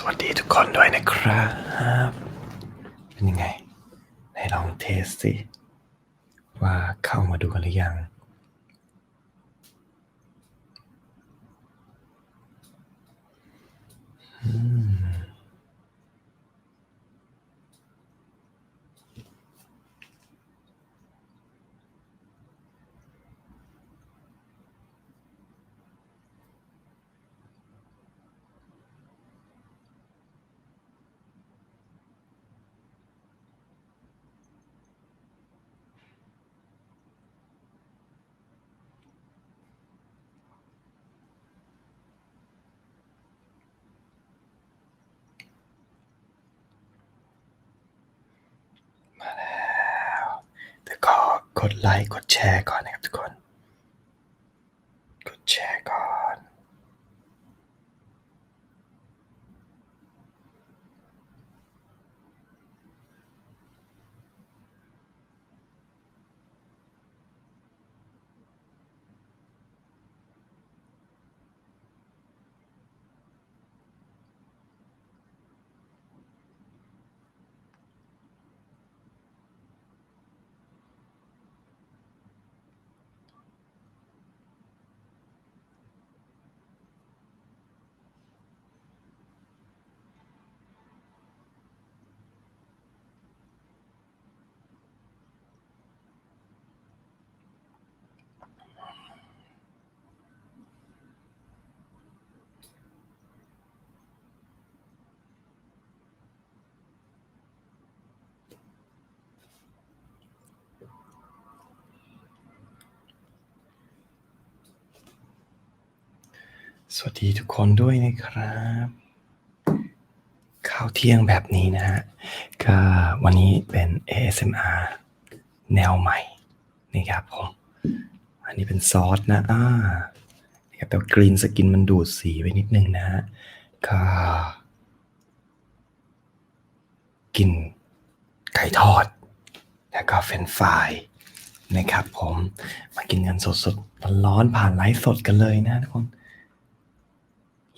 สวัสดีทุกคนด้วยนะครับ เป็นยังไงไหนลองเทสสิ ว่าเข้ามาดูกันหรือยัง อืม มาแล้วแต่ กดไลค์กดแชร์ก่อนนะครับทุกคน กดแชร์ก่อน สวัสดีทุกคนด้วยนะครับข้าวเที่ยงแบบนี้นะฮะก็วันนี้เป็น ASMR แนวใหม่นี่ครับผมอันนี้เป็นซอสนะอ่านี่ครับแต่กรีนสกินมันดูดสีไปนิดนึงนะฮะก็กินไก่ทอด แล้วก็เฟรนฟรายนะครับผมมากินกันสดๆร้อนๆผ่านไลฟ์สดกันเลยนะทุกคน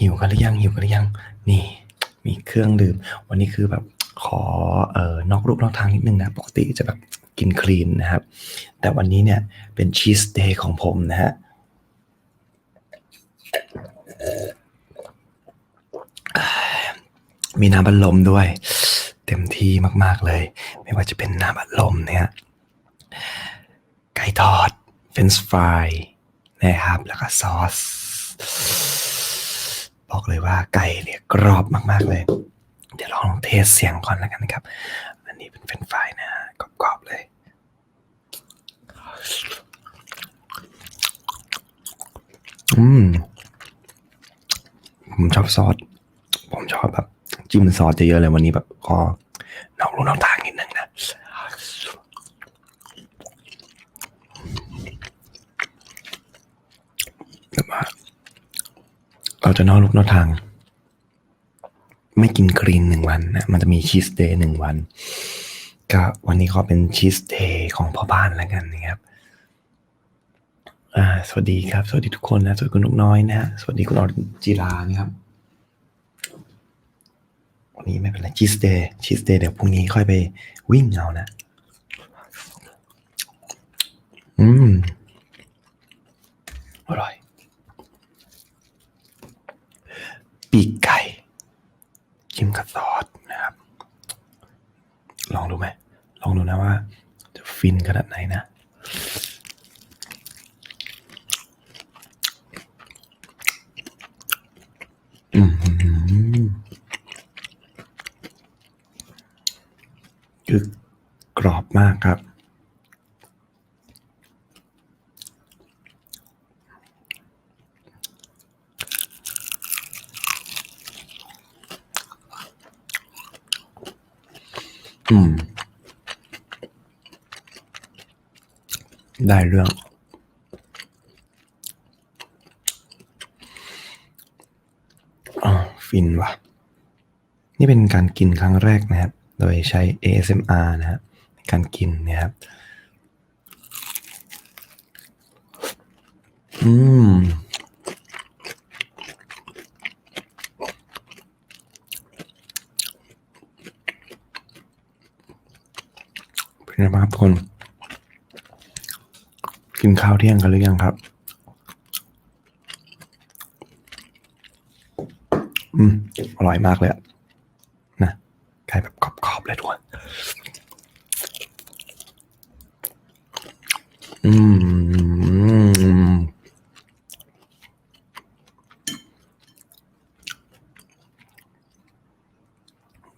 หิวกันหรือยังหิวกันหรือยัง นี่ มีเครื่องดื่ม วันนี้คือแบบขอเอ่อนอกรูปนอกทางนิดนึงนะ ปกติจะแบบกินคลีนนะครับ แต่วันนี้เนี่ยเป็นชีสเดย์ของผมนะฮะมีน้ำบัลลมด้วย เต็มที่มาก ๆเลย ไม่ว่าจะเป็นน้ำบัลลมเนี่ยไก่ทอดเฟรนช์ฟรายนะครับ แล้วก็ซอส บอกเลยว่าไก่เนี่ยกรอบมากๆเลย เดี๋ยวลองเทสเสียงก่อนแล้วกันนะครับ อันนี้เป็นเฟรนฟรายนะกรอบๆเลย อืม ผมชอบซอส ผมชอบแบบจิ้มซอสเยอะๆเลยวันนี้แบบขอนอกรู้นอกทางนิดนึงนะ แบบว่า เราจะนอกลูกนอกทาง ไม่กินกรีนหนึ่งวันนะมันจะมีชีสเดย์หนึ่งวัน ก็วันนี้ขอเป็นชีสเดย์ของพ่อบ้านแล้วกันนะครับอ่าสวัสดีครับ สวัสดีทุกคนนะสวัสดีคุณนกน้อยนะฮะสวัสดีคุณอรจิรานะครับวันนี้ไม่เป็นไรชีสเดย์ชีสเดย์เดี๋ยวพรุ่งนี้ค่อยไปวิ่งเอานะ อืม อร่อย ปีกไก่ จิ้มกับซอสนะครับ ลองดูไหม ลองดูนะว่า จะฟินขนาดไหนนะคือกรอบมากครับ ได้เรื่อง ฟินว่ะ นี่เป็นการกินครั้งแรกนะครับ โดยใช้ ASMR นะครับการกินนะครับ อืม เป็นไงบ้างครับทุกคน กินข้าวเที่ยงกันหรือยังครับ อืม อร่อยมากเลยอะนะไก่แบบกรอบๆเลยทุกคนอืม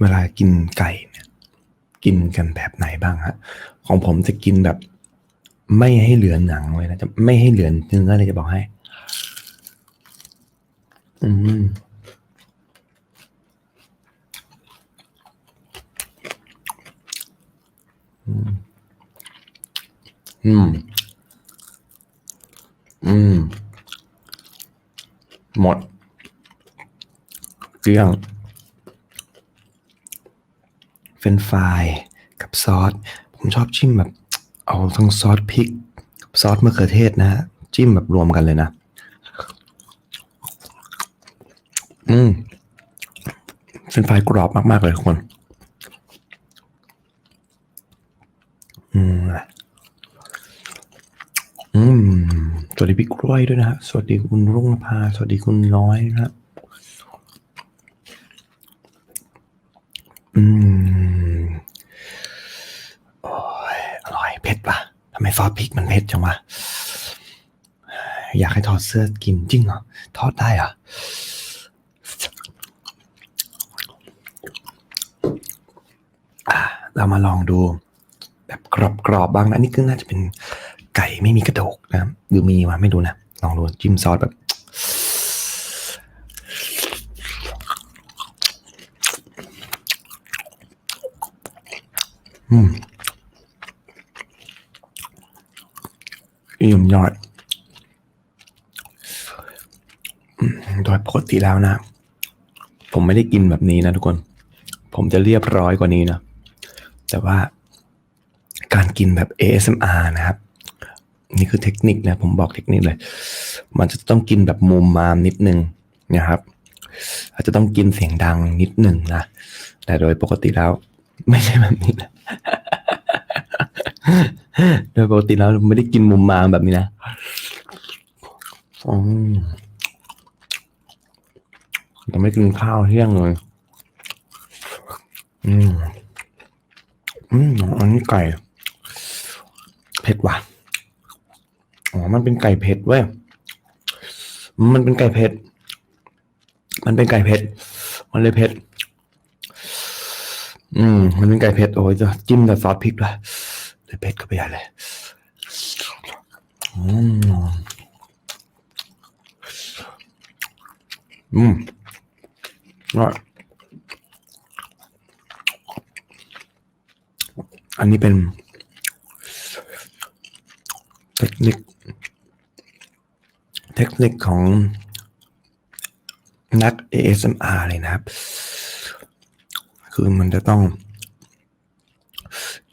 เวลากินไก่เนี่ย กินกันแบบไหนบ้างฮะ ของผมจะกินแบบ ไม่ให้เหลือหนังเลยนะจะไม่ให้เหลือเนื้อเลยจะบอกให้ อืมอืม อืม หมดเกลี้ยงเฟรนฟรายกับซอส ผมชอบจิ้มแบบ เอาทั้งซอสพริก ซอสมะเขือเทศนะฮะจิ้มแบบรวมกันเลยนะ อืมเฟรนช์ฟกรอบมาก ๆ เลยทุกคน อืม อืม สวัสดีพี่กล้วยด้วยนะฮะ สวัสดีคุณรุ่งนภา สวัสดีคุณน้อยนะครับอืม โอ้ย อร่อยเผ็ดปะทำไมซอสพริกมันเผ็ดจังวะ อยากให้ถอดเสื้อกินจริงเหรอ ทอดได้เหรออะเรามาลองดู แบบกรอบๆบ้างนะอันนี่ก็น่าจะเป็นไก่ไม่มีกระดูกนะหรือมีวะไม่รู้นะ ลองดูจิ้มซอสแบบอืม อิ่มยอด โดยปกติแล้วนะ ผมไม่ได้กินแบบนี้นะทุกคน ผมจะเรียบร้อยกว่านี้นะ แต่ว่าการกินแบบ ASMR นะครับ นี่คือเทคนิคนะ ผมบอกเทคนิคเลย มันจะต้องกินแบบมุมมามนิดนึงนะครับอาจจะต้องกินเสียงดังนิดหนึ่งนะ แต่โดยปกติแล้ว ไม่ใช่แบบนี้นะ โดยปกติแล้วไม่ได้กินมุมมามแบบนี้นะอืมเราไม่กินข้าวเที่ยงเลย อืม อืม อันนี้ไก่ เผ็ดว่ะ อ๋อ มันเป็นไก่เผ็ดเว้ย มันเป็นไก่เผ็ด มันเป็นไก่เผ็ด มันเลยเผ็ด อืม มันเป็นไก่เผ็ด โอ้ยจะจิ้มแต่ซอสพริกด้วย เลยเผ็ดเข้าไปใหญ่เลยอืมอืมอร่อยอันนี้เป็น เทคนิค เทคนิคของนัก ASMR เลยนะครับ คือมันจะต้อง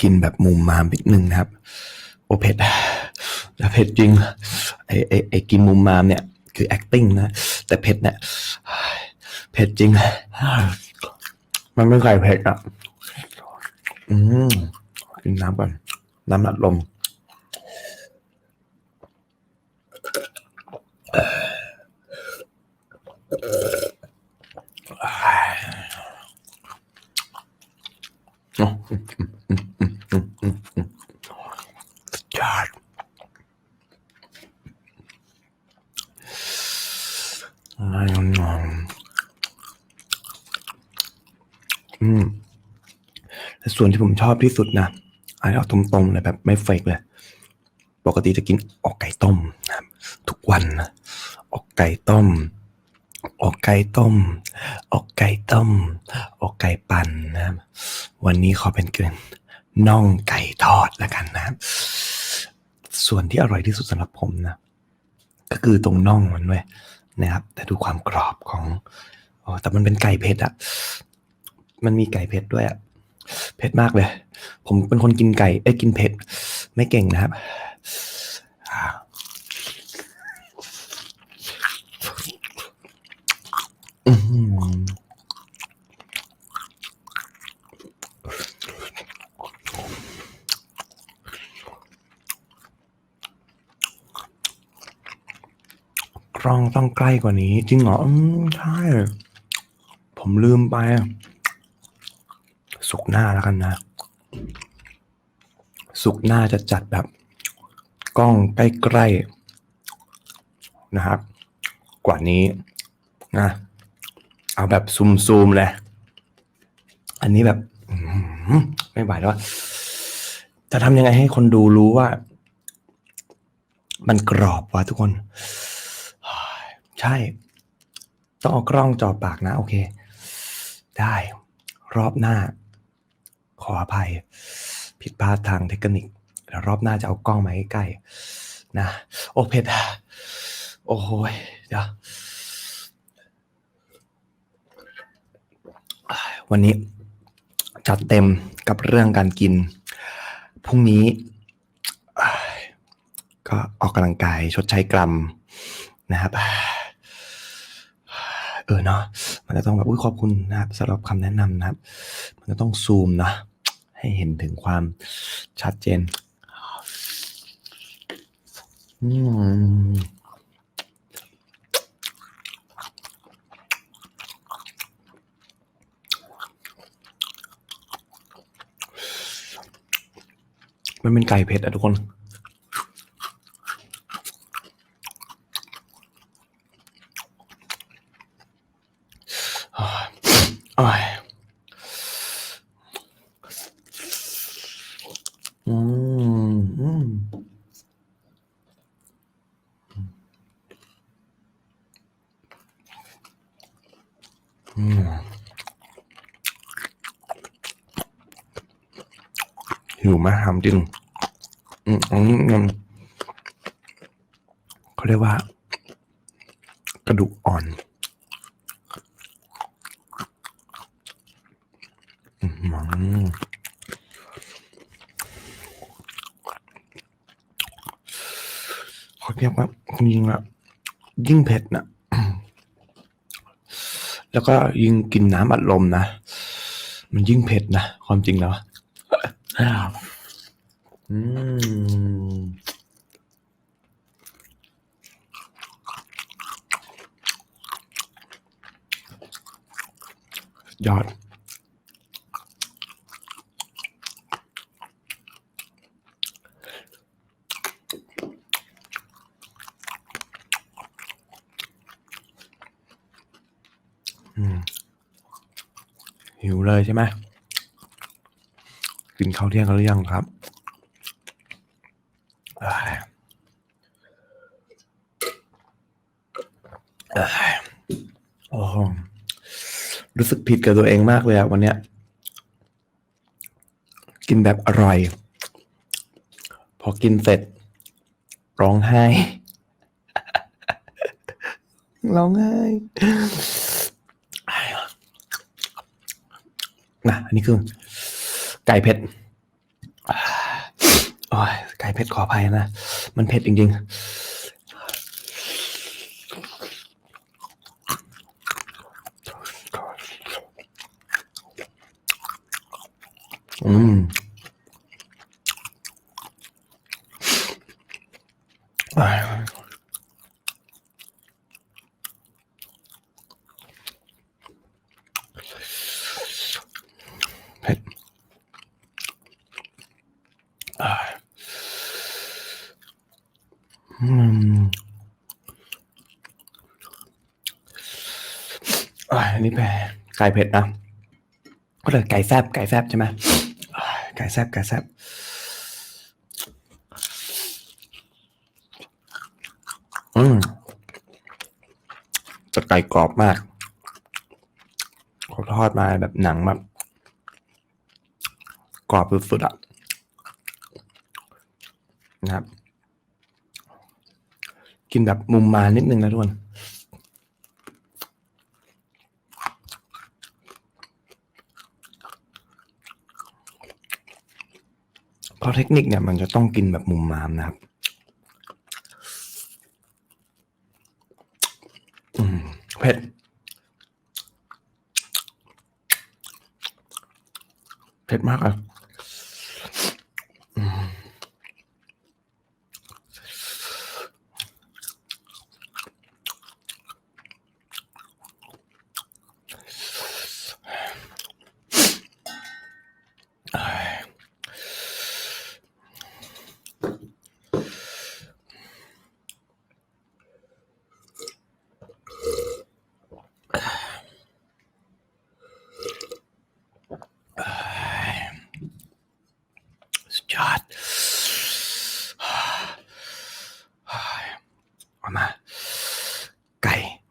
กินแบบมุมมามนิดนึงนะครับ โอเผ็ดแต่เผ็ดจริงไอไอไอกินมุมมามเนี่ย คือ acting นะ แต่เผ็ดเนี่ยเผ็ดจริง มันไม่ไก่เผ็ดอะ อืมกินน้ำก่อน น้ำอัดลมอ้สุดยอดอะไรนอนอืมแต่ ส่วนที่ผมชอบที่สุดนะอันนี้เอาตรงๆเลยแบบไม่เฟกเลย ปกติจะกินอกไก่ต้มนะครับทุกวันนะอกไก่ต้มอกไก่ต้มอกไก่ต้มอกไก่ปั่นนะวันนี้ขอเป็นเกินน่องไก่ทอดแล้วกันนะ ส่วนที่อร่อยที่สุดสำหรับผมนะ ก็คือตรงน่องมันเว้ยนะครับ แต่ดูความกรอบของอ๋อแต่มันเป็นไก่เผ็ดอะมันมีไก่เผ็ดด้วยอะ เผ็ดมากเลย ผมเป็นคนกินไก่เอ้กินเผ็ด ไม่เก่งนะครับกล้องต้องใกล้กว่านี้ จริงเหรอใช่ ผมลืมไปอะ สุกหน้าแล้วกันนะ สุกหน้าจะจัดแบบ กล้องใกล้ๆนะครับ กว่านี้นะเอาแบบซูมๆเลย อันนี้แบบไม่ไหวแล้วจะทำยังไงให้คนดูรู้ว่า มันกรอบวะทุกคน ใช่ ต้องเอากล้องจอปากนะ โอเค ได้รอบหน้า ขออภัย ผิดพลาดทางเทคนิคแล้วรอบหน้าจะเอากล้องมาใกล้ๆนะโอเผ็ดอะโอ้โหยเดี๋ยววันนี้จัดเต็มกับเรื่องการกิน พรุ่งนี้ ก็ออกกำลังกายชดใช้กรัมนะครับ เออเนาะมันจะต้องแบบอุ้ยขอบคุณนะครับสำหรับคำแนะนำนะครับ มันจะต้องซูมนะให้เห็นถึงความชัดเจนอืมมันเป็นไก่เผ็ดอะทุกคน โอ้ยอืมอืมอืมหิวไหมถามจ ริงอืมอืมเขาเรียกว่า กระดูกอ่อนเขาเรียกว่าจริงอะยิ่งเผ็ดนะแล้วก็ยิ่งกินน้ำอัดลมนะ มันยิ่งเผ็ดนะ ความจริงแล้ว อืมยอดหิวเลยใช่ไหมกินข้าวเที่ยงกันหรือยังครับเอ้ยเอ้ยโอ้โห รู้สึกผิดกับตัวเองมากเลยอะวันเนี้ย กินแบบอร่อย พอกินเสร็จ ร้องไห้ ร้องไห้นะอันนี้คือ ไก่เผ็ดโอ้ยไก่เผ็ดขออภัยนะ มันเผ็ดจริง ๆ เผ็ดอ้ายอืมอ้ายอันนี้แพ้ไก่เผ็ดนะก็เลยไก่แซบไก่แซบใช่ไหมอ้ายไก่แซบไก่แซบอืมจะไก่กรอบมากเขาทอดมาแบบหนังแบบก รอบสุดๆอะนะครับ กินแบบมุมมานิดนึงนะทุกคนเพราะเทคนิคเนี่ยมันจะต้องกินแบบมุมมามนะครับเผ็ดเผ็ดมากอะอืม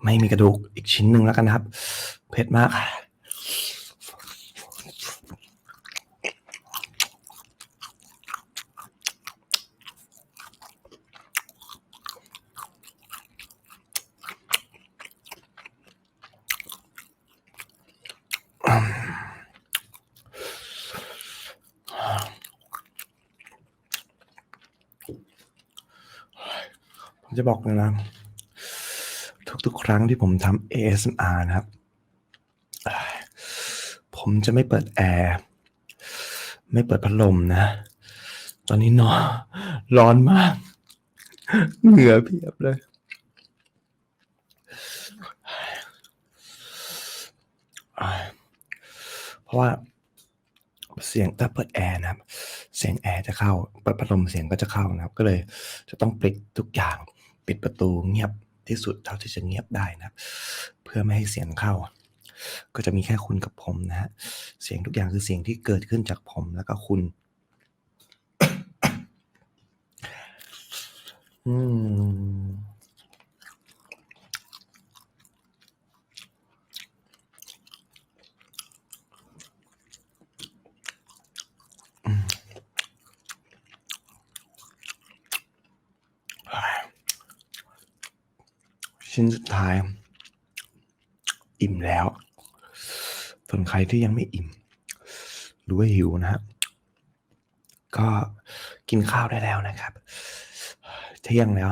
ไม่มีกระดูกอีกชิ้นหนึ่งแล้วกันนะครับ เผ็ดมาก ผมจะบอกเลยนะ ทุกๆ ครั้งที่ผมทำ ASMR นะครับ ผมจะไม่เปิดแอร์ ไม่เปิดพัดลมนะ ตอนนี้นอนร้อนมาก เหงื่อเพียบเลย เพราะว่าเสียงถ้าเปิดแอร์นะครับ เสียงแอร์จะเข้า เปิดพัดลมเสียงก็จะเข้านะครับ ก็เลยจะต้องปิดทุกอย่าง ปิดประตูเงียบ ที่สุดเท่าที่จะเงียบได้นะครับเพื่อไม่ให้เสียงเข้า ก็จะมีแค่คุณกับผมนะฮะเสียงทุกอย่างคือเสียงที่เกิดขึ้นจากผมแล้วก็คุณ อืม ชิ้นสุดท้าย อิ่มแล้ว ส่วนใครที่ยังไม่อิ่ม หรือว่าหิวนะฮะก็กินข้าวได้แล้วนะครับ เที่ยงแล้ว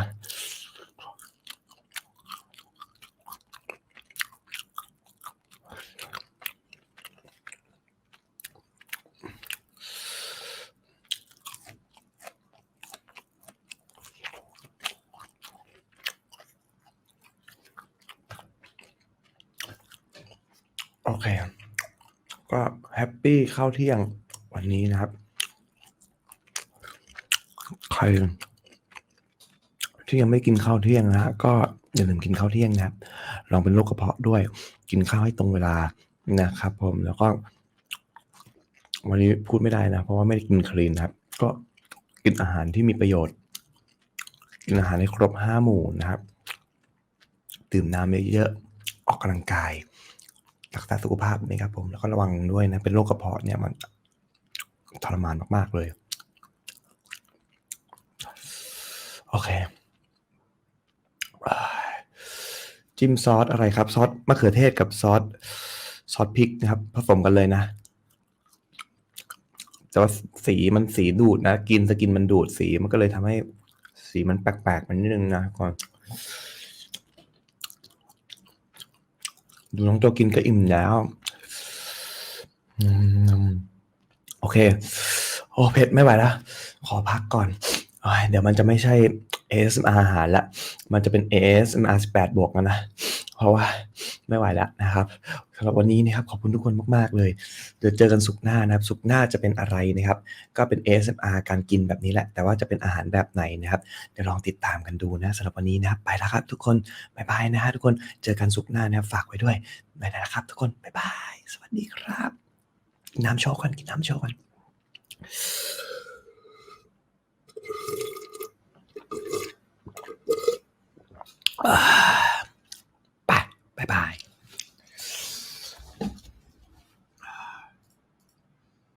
เค ก็แฮปปี้เข้าเที่ยงวันนี้นะครับ ใครที่ยังไม่กินข้าวเที่ยงนะฮะก็อย่าลืมกินข้าวเที่ยงนะครับ ลองเป็นโรคกระเพาะด้วย กินข้าวให้ตรงเวลานะครับ ผมแล้วก็ วันนี้พูดไม่ได้นะ เพราะว่าไม่ได้กินคลีนนะครับ ก็กินอาหารที่มีประโยชน์ กินอาหารให้ครบห้าหมู่นะครับ ดื่มน้ำเยอะๆออกกำลังกาย รักษาสุขภาพนะครับผมแล้วก็ระวังด้วยนะ เป็นโรคกระเพาะเนี่ยมันทรมานมาก ๆ เลย โอเคจิ้มซอสอะไรครับ ซอสมะเขือเทศกับซอสซอสพริกนะครับ ผสมกันเลยนะแต่ว่าสีมันสีดูดนะ กินสกินมันดูดสีมันก็เลยทำให้สีมันแปลกๆมันนิดนึงนะก่อน ดูน้องตัวกินก็อิ่มแล้วอืมโอเค โอ้เผ็ดไม่ไหวแล้ว ขอพักก่อนโอ้ยเดี๋ยวมันจะไม่ใช่ ASMR อาหารละ มันจะเป็น ASMR 18 บวกแล้วนะ เพราะว่าไม่ไหวแล้วนะครับสำหรับวันนี้นะครับขอบคุณทุกคนมากๆเลย เดี๋ยวเจอกันสุกหน้านะครับ สุกหน้าจะเป็นอะไรนะครับ ก็เป็น ASMR การกินแบบนี้แหละ แต่ว่าจะเป็นอาหารแบบไหนนะครับ เดี๋ยวลองติดตามกันดูนะสำหรับวันนี้นะครับ ไปแล้วครับทุกคนบายบายนะฮะทุกคน เจอกันสุกหน้านะครับฝากไว้ด้วยไปแล้วครับ ทุกคนบายบาย สวัสดีครับกินน้ำโชว์กันกินน้ำโชว์กันอ่า 拜拜。